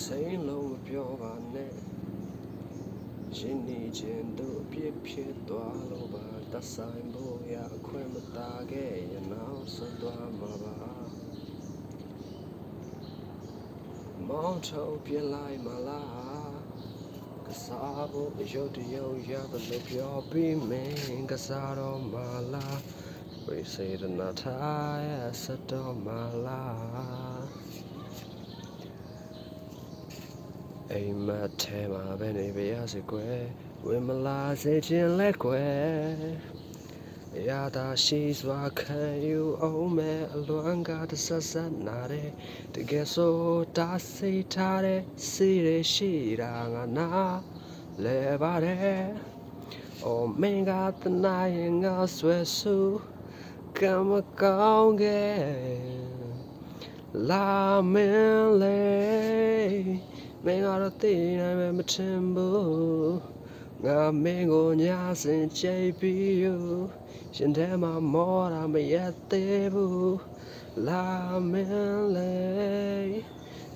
စိမ့်လုံးမပြောပါနဲ့ရှင်နေခြင်းတို့အပြစ်ဖြစ်သွားလို့ပါတဆိုင်ဖို့ရအခွင့်မတာခဲ့ရနောက်ဆုံးသွားမှာပါမောင်းထုတ်ပြလိုက်မလားကစားဖို့အယုတ်တယုတ်ရသလိုပြောပြီးမင်းကစားတော့မလားဝိစေရနာထားရစတော့မလား အိမ်မက်ထဲမှာပဲနေပါရစေကွယ်ဝင်မလာစေခြင်းလဲကွယ်အရာသာရှိစွာခံယူအောင်မဲ့အလွမ်းကားတဆက်ဆက်နာတဲ့တကယ်ဆိုတာစိတ်ထားတဲ့စီရရှိတာငါနာလဲပါတယ်အော်မင်းကတနာရင်ငါဆွဲဆူကံမကောင်းခဲ့လာမင်းလေ မင်းကတော့သိနိုင်မယ်မထင်ဘူးငါမင်းကိုညာစင်ကြိတ်ပြီးယူရှင်ထဲမှာမောတာမရက်သေးဘူးလာမင်းလေ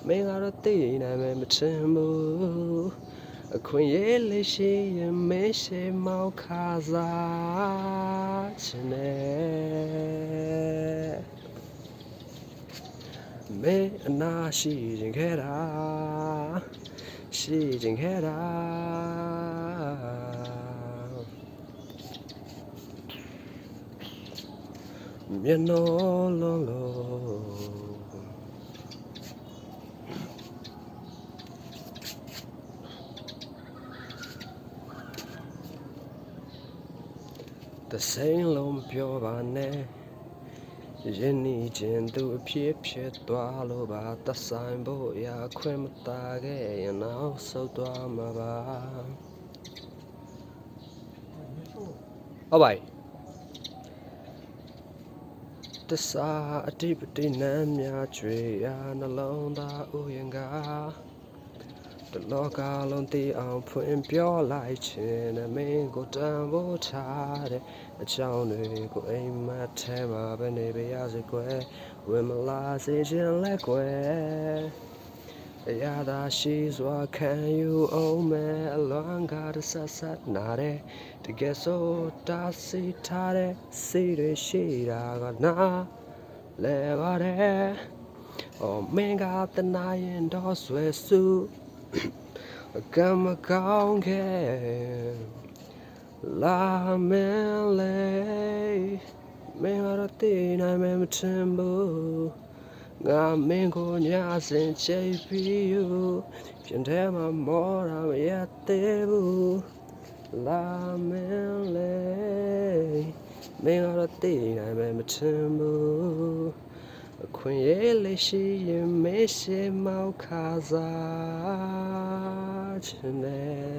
မင်းကတော့သိနိုင်မယ်မထင်ဘူးအခွင့်ရေးလေးရှိရင်မင်းရှိမောက်ခါစားချင်တယ် မင်းအနာရှိခြင်းခဲ့တာရှိခြင်းခဲ့တာမျက်နှာလုံးလုံးတစိမ့်လုံးပြောပါနဲ့ ယနေ့ချင်းသူအဖြစ်ဖြစ်သွားလို့ပါတဆိုင်ဖို့ရာခွင့်မတာခဲ့ရင်နောက်ဆုတ်သွားမှာပါဟုတ်ပါပြီတစာအတိပတိနမ်းများကျွေရာနှလုံးသားဥယင်က တလောကလုံးတည်အောင်ဖွင့်ပြောလိုက်ခြင်းနဲ့မင်းကိုတန်ဖိုးထားတဲ့အကြောင်းတွေကိုအိမ်မက်ထဲမှာပဲနေပါရစေကွယ်ဝင်မလာစေခြင်းလဲကွယ်အရာသာရှိစွာခံယူအောင်မဲ့အလွမ်းကားတစ်ဆက်ဆက်နာတဲ့တကယ်ဆိုတာစီထားတဲ့စိတ်တွေရှိတာကနာလဲပါတယ်အော်မင်းကတနာရင်တော့ဆွဲစုအ ကမကောင်းခဲ့လာမင်းလေမင်းရတဲ့နိုင်မမထင်ဘူးငါမင်းကိုညာစင်ချိတ်ပြီးယူပြင်ထဲမှာမောတာမရသေးဘူးလာမင်းလေမင်းရတဲ့နိုင်မမထင်ဘူး အခွင့်ရေးလေးရှိရင်မေးရှိမောက်ခါစားချင်တယ်